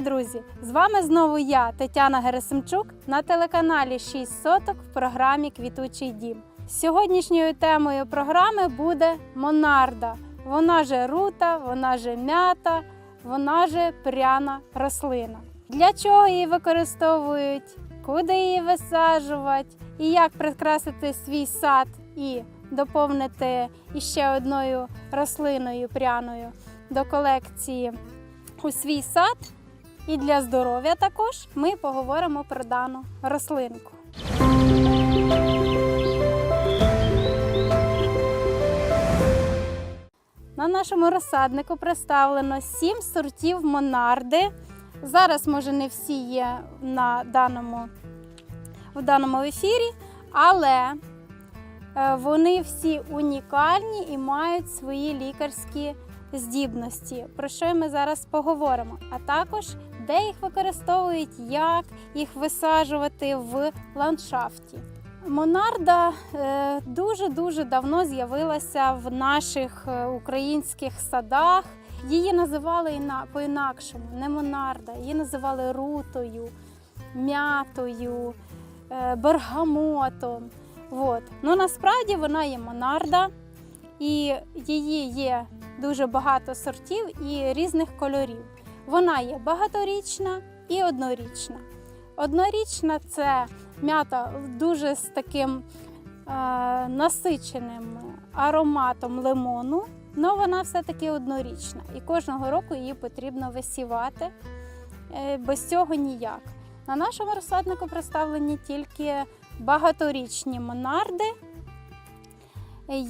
друзі! З вами знову я, Тетяна Герасимчук, на телеканалі 6 соток в програмі Квітучий дім. Сьогоднішньою темою програми буде Монарда. Вона же рута, вона же м'ята, вона же пряна рослина. Для чого її використовують, куди її висаджувати і як прикрасити свій сад і доповнити іще одною рослиною пряною до колекції у свій сад і для здоров'я також ми поговоримо про дану рослинку. На нашому розсаднику представлено сім сортів монарди. Зараз, може, не всі є на даному, в даному ефірі, але вони всі унікальні і мають свої лікарські здібності, про що ми зараз поговоримо. А також де їх використовують, як їх висаджувати в ландшафті. Монарда дуже дуже давно з'явилася в наших е, українських садах. Її називали по-інакшому, не монарда, її називали рутою, м'ятою, е, бергамотом. От. Ну насправді вона є монарда, і її є дуже багато сортів і різних кольорів. Вона є багаторічна і однорічна. Однорічна це м'ята дуже з таким е, насиченим ароматом лимону, але вона все-таки однорічна. І кожного року її потрібно висівати. Е, без цього ніяк. На нашому розсаднику представлені тільки багаторічні монарди,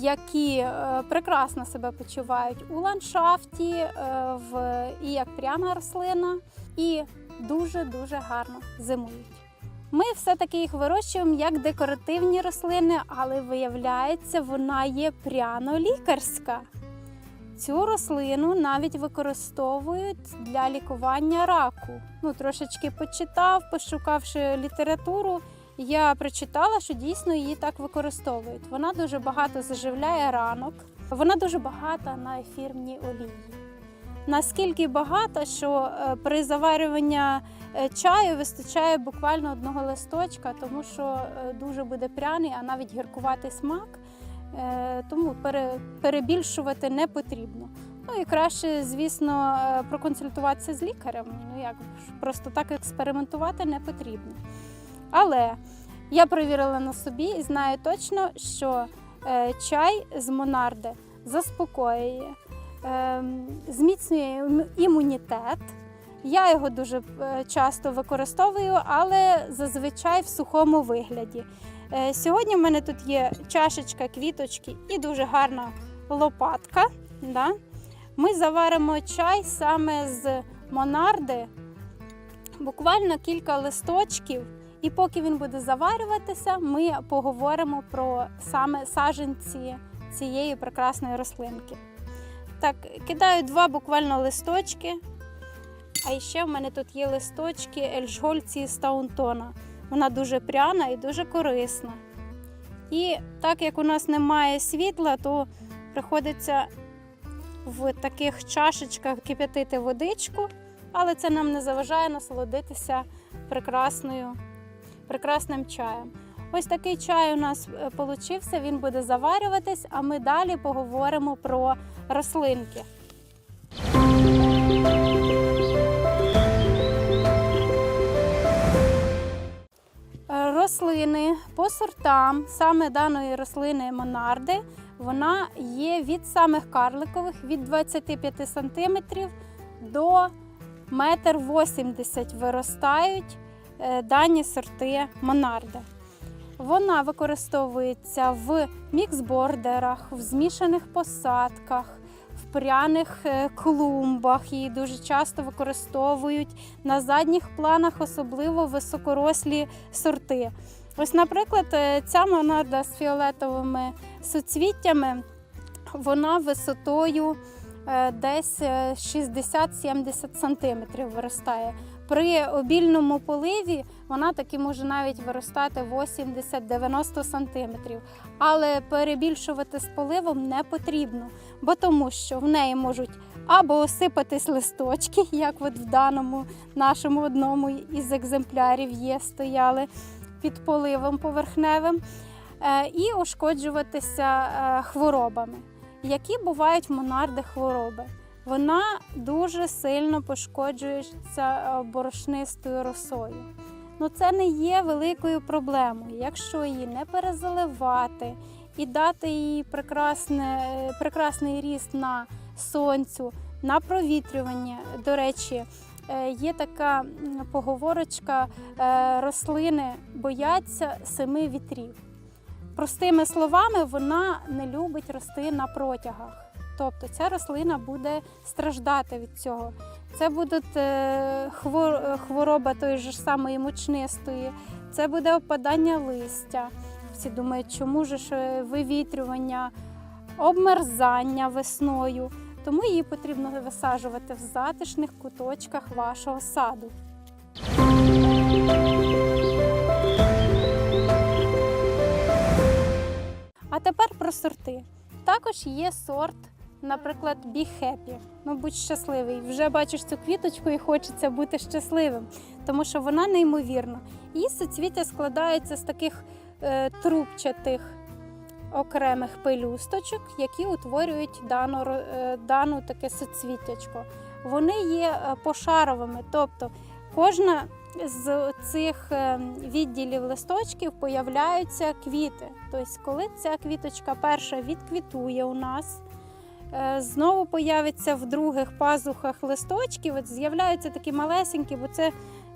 які е, прекрасно себе почувають у ландшафті, е, в, і як пряна рослина, і дуже-дуже гарно зимують. Ми все-таки їх вирощуємо як декоративні рослини, але виявляється, вона є пряно-лікарська. Цю рослину навіть використовують для лікування раку. Ну, трошечки почитав, пошукавши літературу, я прочитала, що дійсно її так використовують. Вона дуже багато заживляє ранок, вона дуже багата на ефірні олії. Наскільки багата, що е, при заварюванні е, чаю вистачає буквально одного листочка, тому що е, дуже буде пряний, а навіть гіркуватий смак. Тому перебільшувати не потрібно. Ну і краще, звісно, проконсультуватися з лікарем. Ну як просто так експериментувати не потрібно. Але я перевірила на собі і знаю точно, що е, чай з монарди заспокоює, е, зміцнює імунітет. Я його дуже е, часто використовую, але зазвичай в сухому вигляді. Сьогодні в мене тут є чашечка квіточки і дуже гарна лопатка. Да? Ми заваримо чай саме з монарди, буквально кілька листочків. І поки він буде заварюватися, ми поговоримо про саме саджанці цієї прекрасної рослинки. Так, кидаю два буквально листочки. А ще в мене тут є листочки Ельшгольці з Таунтона. Вона дуже пряна і дуже корисна. І так як у нас немає світла, то приходиться в таких чашечках кип'ятити водичку, але це нам не заважає насолодитися прекрасною, прекрасним чаєм. Ось такий чай у нас е, получився, він буде заварюватись, а ми далі поговоримо про рослинки. Е, Рослини по сортам саме даної рослини монарди, вона є від самих карликових від 25 см до 1,80 м виростають дані сорти монарди. Вона використовується в міксбордерах, в змішаних посадках, в пряних е, клумбах. Її дуже часто використовують на задніх планах, особливо високорослі сорти. Ось, наприклад, е, ця монарда з фіолетовими суцвіттями, вона висотою е, десь е, 60-70 см виростає. При обільному поливі вона таки може навіть виростати 80-90 сантиметрів. Але перебільшувати з поливом не потрібно, бо тому що в неї можуть або осипатись листочки, як от в даному нашому одному із екземплярів є, стояли під поливом поверхневим, е, і ушкоджуватися е, хворобами. Які бувають в монарди хвороби? Вона дуже сильно пошкоджується е, борошнистою росою. Ну це не є великою проблемою. Якщо її не перезаливати і дати їй прекрасне, е, прекрасний ріст на сонцю, на провітрювання. До речі, е, є така поговорочка: рослини бояться семи вітрів. Простими словами, вона не любить рости на протягах. Тобто ця рослина буде страждати від цього. Це буде е, хвор- хвороба тої ж самої мучнистої, це буде опадання листя. Всі думають, чому ж е, вивітрювання, обмерзання весною. Тому її потрібно висаджувати в затишних куточках вашого саду. А тепер про сорти. Також є сорт, наприклад, Be Happy. Ну, будь щасливий. Вже бачиш цю квіточку і хочеться бути щасливим, тому що вона неймовірна. Її соцвіття складається з таких е, трубчатих окремих пелюсточок, які утворюють дану, е, дану таке соцвіттячко. Вони є е, пошаровими, тобто кожна з цих е, відділів листочків появляються квіти. Тобто, коли ця квіточка перша відквітує у нас, знову появиться в других пазухах листочків, от з'являються такі малесенькі, бо це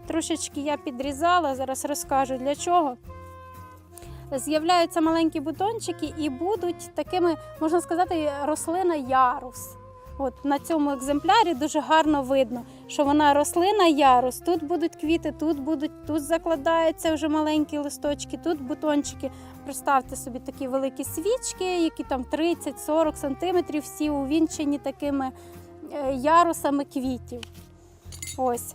трошечки я підрізала, зараз розкажу для чого. З'являються маленькі бутончики і будуть такими, можна сказати, рослина ярус. От на цьому екземплярі дуже гарно видно, що вона рослина ярус. Тут будуть квіти, тут будуть, тут закладаються вже маленькі листочки, тут бутончики. Представте собі такі великі свічки, які там 30-40 сантиметрів, всі увінчені такими е, ярусами квітів. Ось.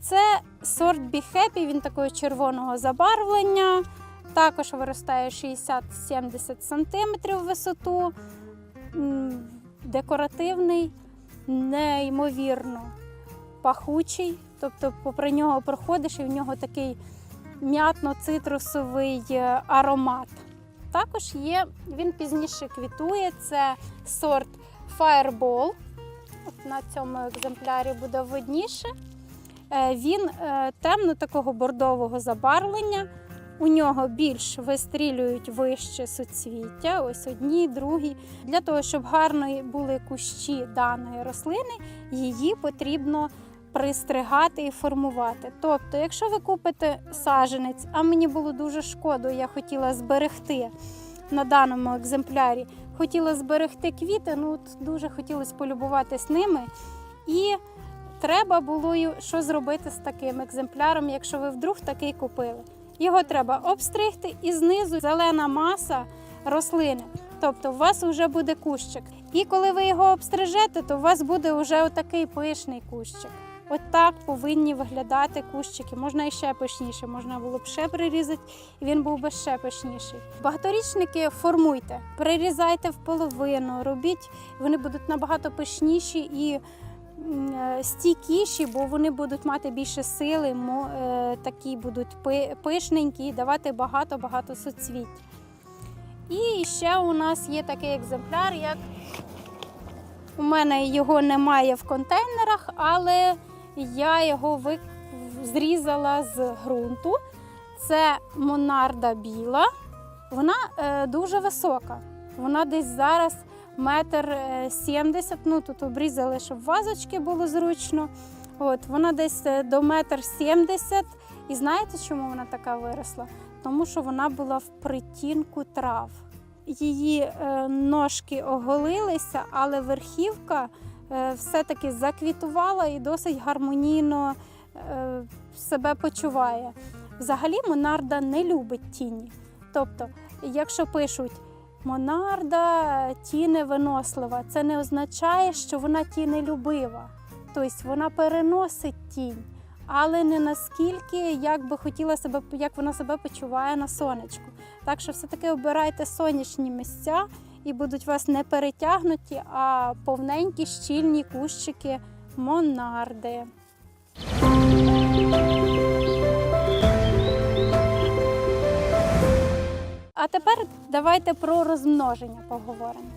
Це сорт Happy, він такого червоного забарвлення. Також виростає 60-70 см висоту. Декоративний, неймовірно пахучий. Тобто, попри нього проходиш і в нього такий м'ятно-цитрусовий е, аромат. Також є, він пізніше квітує, це сорт Fireball. От на цьому екземплярі буде видніше. Е, Він е, темно такого бордового забарвлення. У нього більш вистрілюють вище суцвіття, ось одні, другі. Для того, щоб гарно були кущі даної рослини, її потрібно пристригати і формувати. Тобто, якщо ви купите саженець, а мені було дуже шкода, я хотіла зберегти на даному екземплярі, хотіла зберегти квіти, ну от дуже хотілося полюбуватись ними. І треба було що зробити з таким екземпляром, якщо ви вдруг такий купили. Його треба обстригти і знизу зелена маса рослини. Тобто у вас вже буде кущик. І коли ви його обстрижете, то у вас буде вже отакий пишний кущик. От так повинні виглядати кущики. Можна і ще пишніше, можна було б ще прирізати, і він був би ще пишніший. Багаторічники формуйте, прирізайте в половину, робіть, вони будуть набагато пишніші і стійкіші, бо вони будуть мати більше сили, е, такі будуть пишненькі давати багато-багато соцвіть. І ще у нас є такий екземпляр, як у мене його немає в контейнерах, але я його ви... зрізала з ґрунту. Це монарда біла. Вона е, дуже висока. Вона десь зараз метр е, сімдесят. Ну тут обрізали, щоб вазочки було зручно. От вона десь е, до метр сімдесят. І знаєте, чому вона така виросла? Тому що вона була в притінку трав. Її е, ножки оголилися, але верхівка все-таки заквітувала і досить гармонійно себе почуває. Взагалі Монарда не любить тіні. Тобто, якщо пишуть Монарда тіневинослива, це не означає, що вона тінелюбива. Тобто вона переносить тінь, але не наскільки, як би хотіла себе, як вона себе почуває на сонечку. Так що все-таки обирайте сонячні місця і будуть вас не перетягнуті, а повненькі щільні кущики монарди. А тепер давайте про розмноження поговоримо.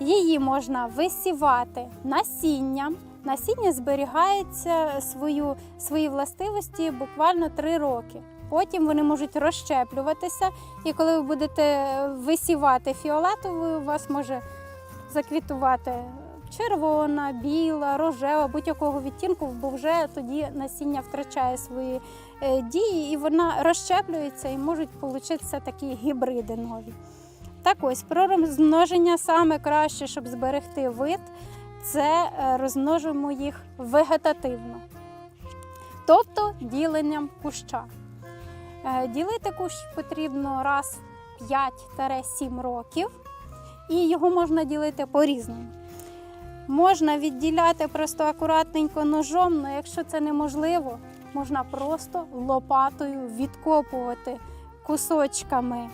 Її можна висівати насінням. Насіння зберігається свою, свої властивості буквально 3 роки. Потім вони можуть розщеплюватися, і коли ви будете висівати фіолетовою, у вас може заквітувати червона, біла, рожева, будь-якого відтінку, бо вже тоді насіння втрачає свої е, дії і вона розщеплюється і можуть получитися такі гібриди нові. Так ось про розмноження саме краще, щоб зберегти вид, це е, розмножуємо їх вегетативно, тобто діленням куща. Е, Ділити кущ потрібно раз в 5-7 років, і його можна ділити по-різному. Можна відділяти просто акуратненько ножом, але якщо це неможливо, можна просто лопатою відкопувати кусочками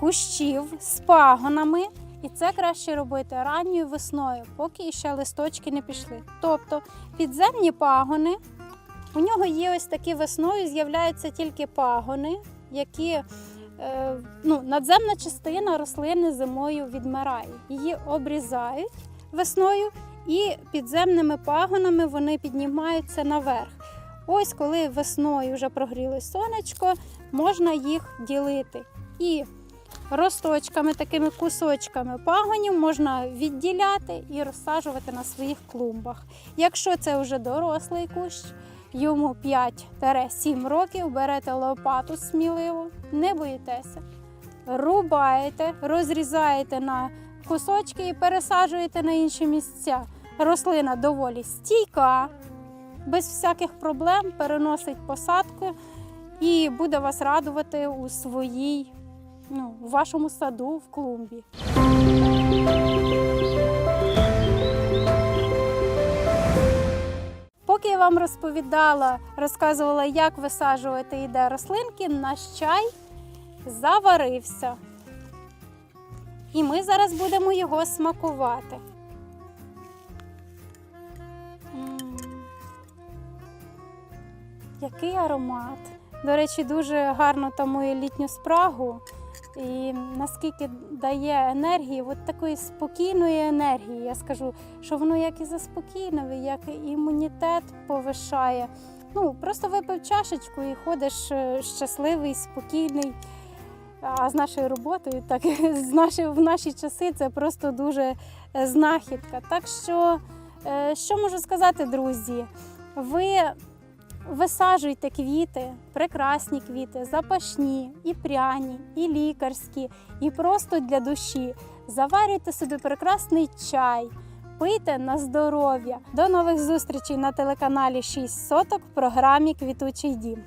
кущів з пагонами. І це краще робити ранньою весною, поки ще листочки не пішли. Тобто підземні пагони, у нього є ось такі весною, з'являються тільки пагони, які е, ну, надземна частина рослини зимою відмирає. Її обрізають весною і підземними пагонами вони піднімаються наверх. Ось коли весною вже прогрілось сонечко, можна їх ділити. І росточками, такими кусочками пагонів можна відділяти і розсаджувати на своїх клумбах. Якщо це вже дорослий кущ, йому 5-7 років, берете лопату сміливо, не боїтеся, рубаєте, розрізаєте на кусочки і пересаджуєте на інші місця. Рослина доволі стійка, без всяких проблем переносить посадку і буде вас радувати у своїй, ну, у вашому саду в клумбі. Поки я вам розповідала, розказувала, як висаджувати і де рослинки, наш чай заварився. І ми зараз будемо його смакувати. Який аромат. До речі, дуже гарно тамує літню спрагу. І наскільки дає енергії, от такої спокійної енергії. Я скажу, що воно як і заспокійливе, як і імунітет повишає. Ну, просто випив чашечку і ходиш е, щасливий, спокійний. А з нашою роботою, так з наші, в наші часи це просто дуже е, знахідка. Так що, е, що можу сказати, друзі? Ви висаджуйте квіти, прекрасні квіти, запашні, і пряні, і лікарські, і просто для душі. Заварюйте собі прекрасний чай, пийте на здоров'я. До нових зустрічей на телеканалі 6 соток в програмі Квітучий дім.